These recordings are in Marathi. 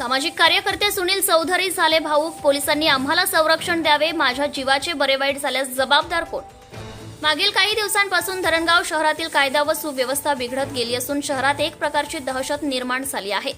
सामाजिक कार्यकर्ते सुनील चौधरी झाले भाऊक पोलिसांनी आम्हाला संरक्षण द्यावे. माझ्या जीवाचे बरे वाईट झाल्यास जबाबदार कोण? मागील काही दिवसांपासून धरणगाव शहरातील कायदा व सुव्यवस्था बिघडत गेली असून शहरात एक प्रकारची दहशत निर्माण झाली आहे.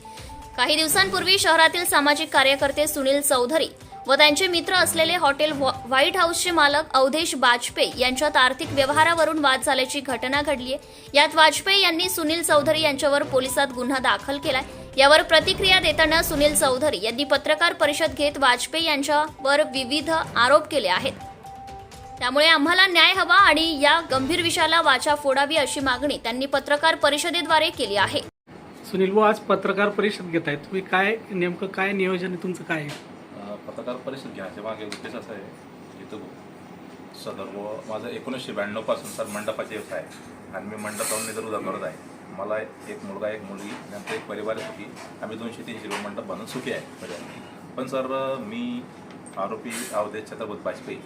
काही दिवसांपूर्वी शहरातील सामाजिक कार्यकर्ते सुनील चौधरी व त्यांचे मित्र असलेले हॉटेल व्हाईट हाऊसचे मालक अवधेश वाजपेयी यांच्यात आर्थिक व्यवहारावरून वाद झाल्याची घटना घडली आहे यात वाजपेयी यांनी सुनील चौधरी यांच्यावर पोलिसात गुन्हा दाखल केलाय. यावर प्रतिक्रिया देताना सुनील चौधरी यांनी पत्रकार परिषद घेत वाजपेयी यांच्यावर विविध आरोप केले आहेत. त्यामुळे आम्हाला न्याय हवा आणि या गंभीर विषयाला वाचा फोडावी अशी मागणी त्यांनी पत्रकार परिषदेद्वारे केली आहे. सुनील भाऊ आज पत्रकार परिषद घेत आहे तुम्ही काय नेमकं काय नियोजन आहे? तुमचं काय आहे? पत्रकार परिषद घ्यायच्या मागे उद्देश असा आहे की तो सदर व माझं एकोणीसशे ब्याण्णवपासून सर मंडपाचे व्यवसाय आहे. आणि मी मंडप लावून नेतृत्व करत आहे. मला एक मुलगा एक मुलगी नंतर एक परिवार आहे सुखी. आम्ही दोनशे तीनशे रुपये मंडप बांधून सुखी आहे. परिवार पण सर मी आरोपी अवधेश छत्रपत वाजपेयी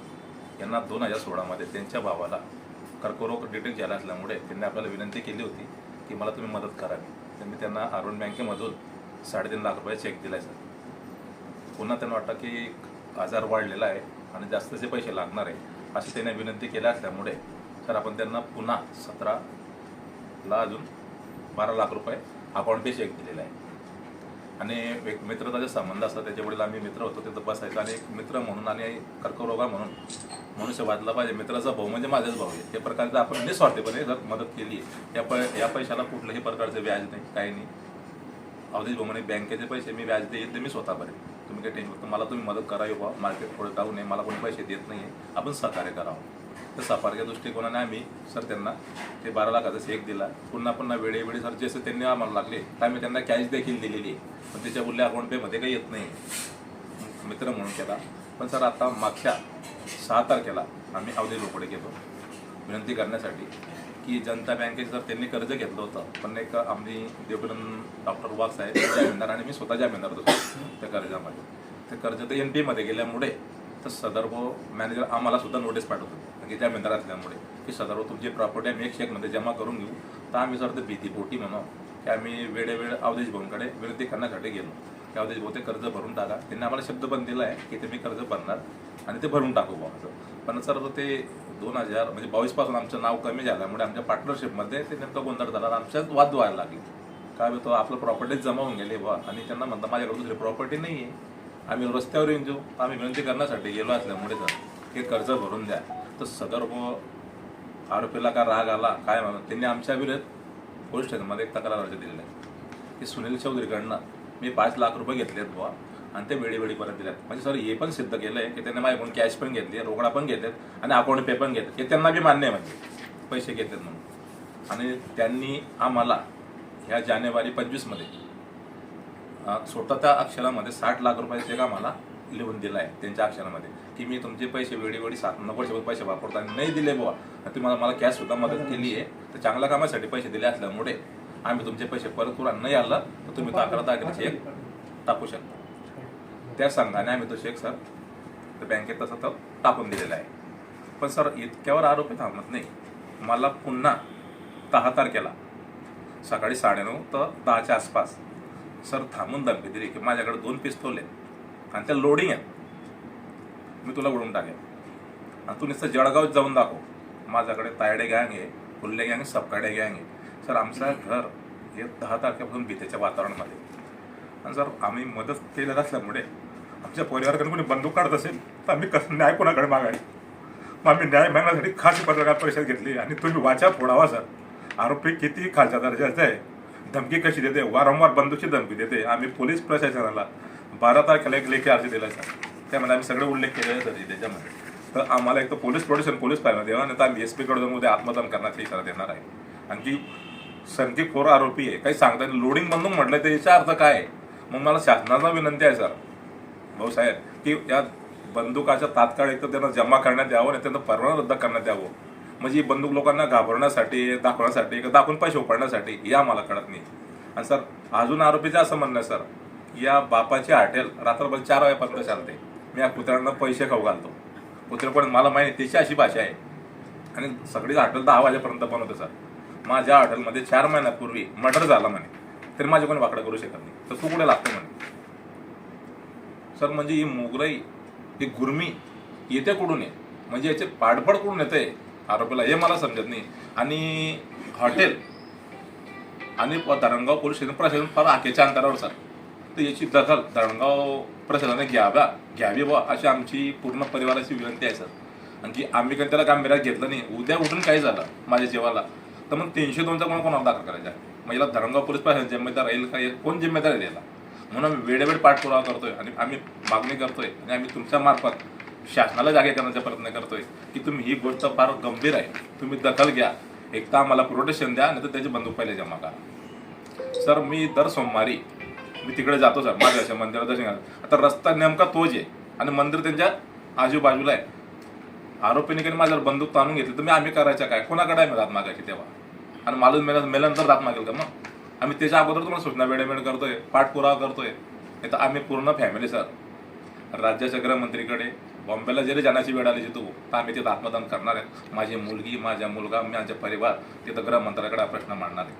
यांना दोन हजार सोळामध्ये त्यांच्या भावाला कर्करोग डिटेक्ट झाला असल्यामुळे त्यांनी आपल्याला विनंती केली होती की मला तुम्ही मदत करावी तर मी त्यांना अरुण बँकेमधून साडेतीन लाख रुपये चेक दिला आहे सर. पुन्हा त्यांना वाटतं की आजार वाढलेला आहे आणि जास्तचे पैसे लागणार आहे अशी त्यांनी विनंती केल्या असल्यामुळे सर आपण त्यांना पुन्हा सतराला अजून बारा लाख रुपये अकाउंट पे चेक दिलेला आहे. आणि एक मित्रताचे संबंध असतात त्याच्या वडील आम्ही मित्र होतो तिथं बसायचं आणि एक मित्र म्हणून आणि कर्करोगा म्हणून मनुष्य वाचला पाहिजे. मित्राचा भाऊ म्हणजे माझाच भाऊ आहे. त्या प्रकारचं आपण निस्वार्थीपणे जर मदत केली या प या पैशाला कुठल्याही प्रकारचं व्याज नाही काही नाही. अवधेश भाऊ म्हणे बँकेचे पैसे मी व्याज देईल ते मी स्वतः भरेन तुम्ही काही टेन्शन मला तुम्ही मदत करावी बा मार्केट पुढे डाऊन नये मला कोणी पैसे देत नाही आहे आपण सहकार्य करावं हो. तर सफारच्या दृष्टिकोनाने आम्ही सर त्यांना ते बारा लाखाचा चेक दिला. पुन्हा पुन्हा वेळेवेळी सर जसं त्यांनी आम्हाला लागले. तर आम्ही त्यांना कॅश देखील दिलेली आहे. पण त्याच्या बोलले अकाउंट पेमध्ये काही येत नाही. मित्र म्हणून केला. पण सर आता मागच्या सहा तारखेला आम्ही अवधी रोकडे गेलो विनंती करण्यासाठी की जनता बँकेचं जर त्यांनी कर्ज घेतलं होतं पण एक आम्ही देवकिरण डॉक्टर वाघ साहेब जामीनदार आणि मी स्वतः जामीनदार होतो त्या कर्जामध्ये. ते कर्ज तर एन पीमध्ये गेल्यामुळे तर सदर्भ मॅनेजर आम्हाला सुद्धा नोटीस पाठवतो. म्हणजे की जामीनदार असल्यामुळे की सदर्भ तुमची प्रॉपर्टी आम्ही एक चेकमध्ये जमा करून घेऊ. तर आम्ही सर ते भीतीपोटी म्हणू की आम्ही वेळेवेळ अवधेश भाऊंकडे विनंती करण्यासाठी गेलो. की अवधेश भाऊ ते कर्ज भरून टाका. त्यांनी आम्हाला शब्द पण दिला आहे की ते मी कर्ज भरणार आणि ते भरून टाकू बुवा असं. पण सर ते दोन हजार म्हणजे बावीसपासून आमचं नाव कमी झाल्यामुळे आमच्या पार्टनरशिपमध्ये ते नेमकं गोंधळ झाला आणि आमच्यात वाद व्हायला लागले. काय होतं आपलं प्रॉपर्टीच जमा होऊन गेले बा आणि त्यांना म्हणता माझ्याकडे दुसरी प्रॉपर्टी नाही आहे आम्ही रस्त्यावर येऊन जाऊ. आम्ही विनंती करण्यासाठी गेलो असल्यामुळे सर हे कर्ज भरून द्या. तर सदर हो आरोपीला का राग आला काय म्हणून त्यांनी आमच्या विरोधात पोलीस स्टेशनमध्ये एक तक्रार अर्ज दिलेला आहे. की सुनील चौधरीकडनं मी पाच लाख रुपये घेतलेत बुवा आणि ते वेळीवेळी परत दिल्यात म्हणजे सर हे पण सिद्ध केलं आहे की त्यांनी माझ्याकडून कॅश पण घेतली रोकडा पण घेतलेत आणि अकाउंट पे पण घेतले हे त्यांना बी मान्य आहे म्हणजे. पैसे घेतलेत म्हणून. आणि त्यांनी आम्हाला ह्या जानेवारी पंचवीसमध्ये अं, स्वतःच्या अक्षरामध्ये साठ लाख रुपयाचे चेक आम्हाला लिहून दिला आहे त्यांच्या अक्षरामध्ये. की मी तुमचे पैसे वेळी वेळी सात नव्वद वर्षावर पैसे वापरतो आणि नाही दिले बुवा. तुम्हाला मला कॅश सुद्धा मदत केली आहे तर चांगल्या कामासाठी पैसे दिले असल्यामुळे आम्ही तुमचे पैसे परत आणि नाही आलं तर तुम्ही तो अकरा तारखेला चेक टाकू शकता. त्या संघाने आम्ही तो चेक सर तर बँकेत तसा तो टाकून दिलेला आहे. पण सर इतक्यावर आरोपी थांबत नाही. मला पुन्हा दहा तारखेला सकाळी साडेनऊ तर दहाच्या आसपास सर थांबून धमकी दिली की माझ्याकडे दोन पिस्तोल आहेत आणि त्या लोडिंग आहेत मी तुला उडून टाकेन. आणि तू नुसतं जळगाव जाऊन दाखव. माझ्याकडे तायडे गँग आहे फुल्ले गँग सपकाडे गँग आहे. सर आमचं घर हे दहा तारखेपासून भीतीच्या वातावरणामध्ये आणि सर आम्ही मदत केलेलं असल्यामुळे आमच्या परिवाराकडे कोणी बंदूक काढत असेल तर आम्ही कसं न्याय कोणाकडे मागायला मग आम्ही न्याय मागण्यासाठी खास पत्रकार परिषद घेतली. आणि तुम्ही वाचा फोडावा सर. आरोपी किती खालच्या दर्जाचा आहे धमकी कशी देते? वारंवार बंदूकची धमकी देते. आम्ही पोलीस प्रशासनाला बारा तारखेला एक लेखी अर्ज दिला सर त्यामध्ये आम्ही सगळे उल्लेख केले सर त्याच्यामध्ये. तर आम्हाला एक तर पोलीस प्रोटेक्शन पोलीस पाहिजे देवा नाही तर आम्ही एस पीकडे जाऊन उद्या आत्मदान करण्याचा इशारा देणार आहे. आणखी संख्येखोर आरोपी आहे काही सांगता लोडिंग बंदूक म्हटलं तर याचा अर्थ काय आहे? मग मला शासनाचा विनंती आहे सर भाऊसाहेब की या बंदुकाच्या तात्काळ एक तर त्यांना जमा करण्यात यावं आणि त्यांना परवाना रद्द करण्यात यावं. म्हणजे ही बंदूक लोकांना घाबरण्यासाठी दाखवण्यासाठी किंवा दाखवून पैसे उपाडण्यासाठी या आम्हाला कळत नाही. आणि सर अजून आरोपीचं असं म्हणणं सर या बापाची हॉटेल रात्रभर चार वाजेपर्यंत चालते. मी या कुत्र्यांना पैसे खाऊ घालतो. कुत्रे पण मला माहिती त्याची अशी भाषा आहे. आणि सगळीच हॉटेल दहा वाजेपर्यंत बनवते सर. माझ्या हॉटेलमध्ये चार महिन्यापूर्वी मर्डर झाला म्हणे. तरी माझे कोणी वाकडं करू शकत नाही. तर तू कुठे लागतो म्हणे? सर म्हणजे ही मोगराई ही गुरमी येते कुठून आहे? म्हणजे याचे पाठबळ कुठून येते आरोपीला हे मला समजत नाही. आणि हॉटेल आणि प- धरणगाव पोलीस स्टेशन प्रशासन फार आखेच्या अंतरावर सर. तर याची दखल धरणगाव प्रशासनाने घ्याव्या घ्यावी व अशी आमची पूर्ण परिवाराची विनंती आहे सर. आणि आम्ही काही त्याला गांभीर्यात घेतलं नाही उद्या उठून काय झालं माझ्या जीवाला? तर मग तीनशे दोनचा कोण कोणावर दाखल करायचा? मग याला धरणगाव पोलीस प्रशासन जिम्मेदार राहील का? हे कोण जिम्मेदार आहे याला? म्हणून आम्ही वेळेवेळ पाठपुरावा करतोय आणि आम्ही मागणी करतोय आणि आम्ही तुमच्या मार्फत शासनाला जागे करण्याचा प्रयत्न करतोय की तुम्ही ही गोष्ट फार गंभीर आहे. तुम्ही दखल घ्या. एक तर आम्हाला प्रोटेक्शन द्या नाही तर त्याची बंदूक पहिले जमा करा. सर मी दर सोमवारी मी तिकडे जातो सर. माझ्या अशा मंदिरात दर्शन आता रस्ता नेमका तोच आहे आणि मंदिर त्यांच्या आजूबाजूला आहे. आरोपीने काही माझ्यावर बंदूक ताणून घेतली तर मी आम्ही करायचं काय? कोणाकडे आहे मी रात मागायची तेव्हा? आणि मालूम मेला मेल्यानंतर रात मागेल का मग? आम्ही त्याच्या अगोदर तुम्हाला सूचना वेळेवेळ करतोय पाठपुरावा करतोय. नाही तर आम्ही पूर्ण फॅमिली सर. राज्याच्या गृहमंत्रीकडे बॉम्बेला जरी जाण्याची वेळ आली जिथू तर आम्ही तिथं आत्मदान करणार आहे. माझी मुलगी माझा मुलगा माझा परिवार तिथं गृहमंत्र्याकडे हा प्रश्न मांडणार आहे.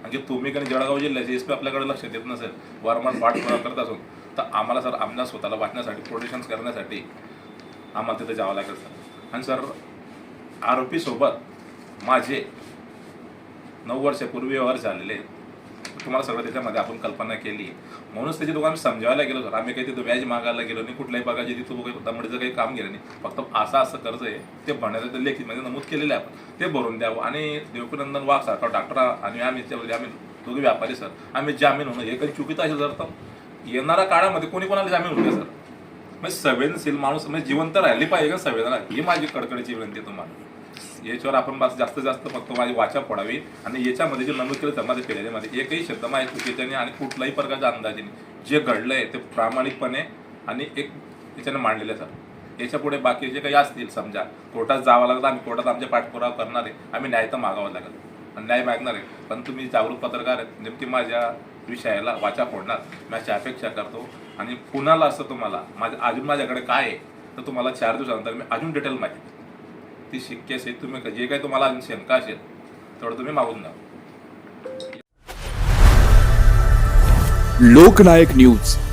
म्हणजे तुम्ही काही जळगाव जिल्ह्याचे एस पी आपल्याकडे लक्ष देत नसेल वारंवार पाठपुरावा करत असून तर आम्हाला सर आमच्या स्वतःला वाचण्यासाठी प्रोटेक्शन करण्यासाठी आम्हाला तिथे जावं लागेल सर. आणि सर आरोपीसोबत माझे नऊ वर्षापूर्वी व्यवहार झालेले आहेत. तुम्हाला सगळं त्याच्यामध्ये आपण कल्पना केली. म्हणूनच त्याची दोघांना समजायला समजावायला गेलो सर आम्ही काही तिथं व्याज मागायला गेलो नाही कुठल्याही प्रकारची तिथं काही दमडीचं काही काम केलं नाही. फक्त असं असं कर्ज आहे ते भरण्याचं ते लेखीमध्ये म्हणजे नमूद केलेलं आहे आपण. ते भरून द्यावं. आणि देवकीनंदन वाघ सारखा डॉक्टर आणि आम्ही आम्ही दोघे व्यापारी सर आम्ही जामीन होणं हे काही चुकीचं असेल जर तर येणाऱ्या काळामध्ये कोणी कोणाला जामीन होऊ सर म्हणजे संवेदनशील माणूस म्हणजे जिवंत राहिली पाहिजे का संवेदना? ही माझी कडकडीची विनंती तुम्हाला. याच्यावर आपण बस जास्त जास्त फक्त माझी वाचा फोडावी. आणि याच्यामध्ये जे नमूद केलं समाज केलेल्यामध्ये एकही शब्द माझ्या चुकीच्याने आणि कुठल्याही प्रकारच्या अंदाजेने जे जे घडलंय ते प्रामाणिकपणे आणि एक याच्याने मांडलेलं आहे सर. याच्यापुढे बाकी जे काही असतील समजा कोर्टात जावं लागतं आम्ही कोर्टात आमचे पाठपुरावा करणार आहे. आम्ही न्याय तर मागावं लागेल. आणि न्याय मागणार आहे. पण तुम्ही जागरूक पत्रकार आहेत नेमकी माझ्या विषयाला वाचा फोडणार. मी अशी अपेक्षा करतो. आणि कुणाला असं तुम्हाला माझ्या अजून माझ्याकडे काय आहे तर तुम्हाला चार दिवसानंतर मी अजून डिटेल माहिती ती शक्य असेल तुम्ही जे काही तुम्हाला शंका असेल तेवढं तुम्ही मागून द्या. लोकनायक न्यूज.